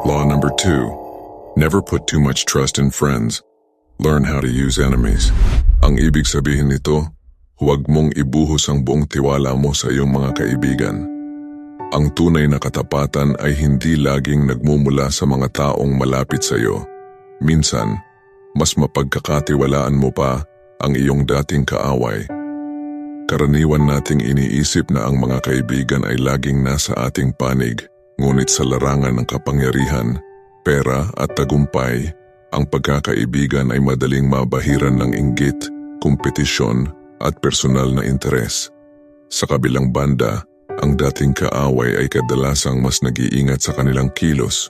Law number two, never put too much trust in friends. Learn how to use enemies. Ang ibig sabihin nito, huwag mong ibuhos ang buong tiwala mo sa iyong mga kaibigan. Ang tunay na katapatan ay hindi laging nagmumula sa mga taong malapit sa iyo. Minsan, mas mapagkakatiwalaan mo pa ang iyong dating kaaway. Karaniwan nating iniisip na ang mga kaibigan ay laging nasa ating panig, ngunit sa larangan ng kapangyarihan, pera at tagumpay, ang pagkakaibigan ay madaling mabahiran ng inggit, kompetisyon at personal na interes. Sa kabilang banda, ang dating kaaway ay kadalasang mas nag-iingat sa kanilang kilos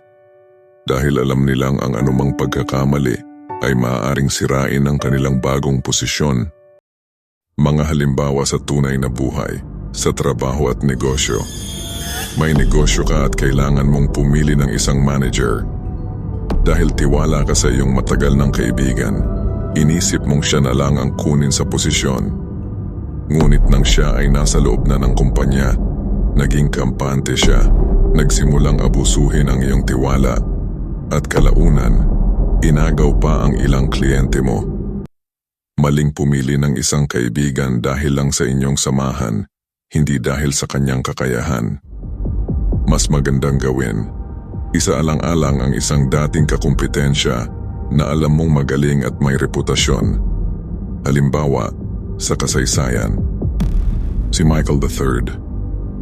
dahil alam nilang ang anumang pagkakamali ay maaaring sirain ang kanilang bagong posisyon. Mga halimbawa sa tunay na buhay, sa trabaho at negosyo. May negosyo ka at kailangan mong pumili ng isang manager. Dahil tiwala ka sa iyong matagal ng kaibigan, inisip mong siya na lang ang kunin sa posisyon. Ngunit nang siya ay nasa loob na ng kumpanya, naging kampante siya, nagsimulang abusuhin ang iyong tiwala at kalaunan, inagaw pa ang ilang kliyente mo. Maling pumili ng isang kaibigan dahil lang sa inyong samahan, hindi dahil sa kanyang kakayahan. Mas magandang gawin, isaalang-alang ang isang dating kakumpetensya na alam mong magaling at may reputasyon. Halimbawa, sa kasaysayan, si Michael III,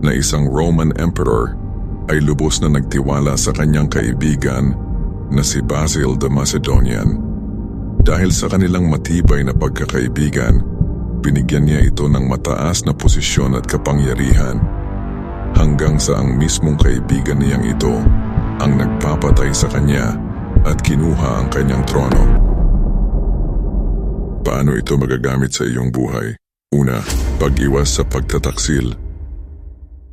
na isang Roman Emperor, ay lubos na nagtiwala sa kanyang kaibigan na si Basil the Macedonian. Dahil sa kanilang matibay na pagkakaibigan, binigyan niya ito ng mataas na posisyon at kapangyarihan hanggang sa ang mismong kaibigan niyang ito ang nagpapatay sa kanya at kinuha ang kanyang trono. Paano ito magagamit sa iyong buhay? Una, pag-iwas sa pagtataksil.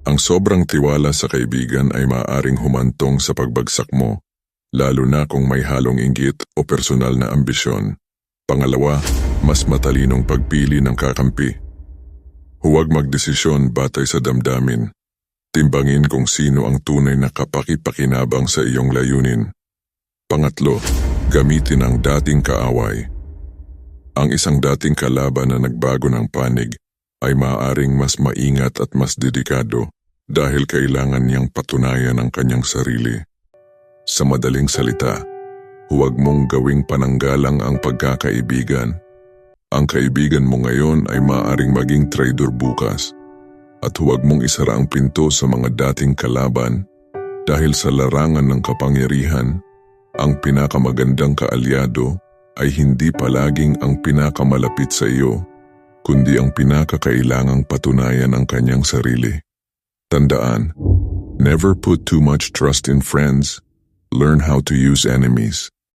Ang sobrang tiwala sa kaibigan ay maaaring humantong sa pagbagsak mo lalo na kung may halong inggit o personal na ambisyon. Pangalawa, mas matalinong pagpili ng kakampi. Huwag magdesisyon batay sa damdamin. Timbangin kung sino ang tunay na kapakipakinabang sa iyong layunin. Pangatlo, gamitin ang dating kaaway. Ang isang dating kalaban na nagbago ng panig ay maaaring mas maingat at mas dedikado dahil kailangan niyang patunayan ang kanyang sarili. Sa madaling salita, huwag mong gawing pananggalang ang pagkakaibigan. Ang kaibigan mo ngayon ay maaring maging traidor bukas. At huwag mong isara ang pinto sa mga dating kalaban dahil sa larangan ng kapangyarihan, ang pinakamagandang kaalyado ay hindi palaging ang pinakamalapit sa iyo, kundi ang pinakakailangang patunayan ang kanyang sarili. Tandaan, never put too much trust in friends Learn how to use enemies.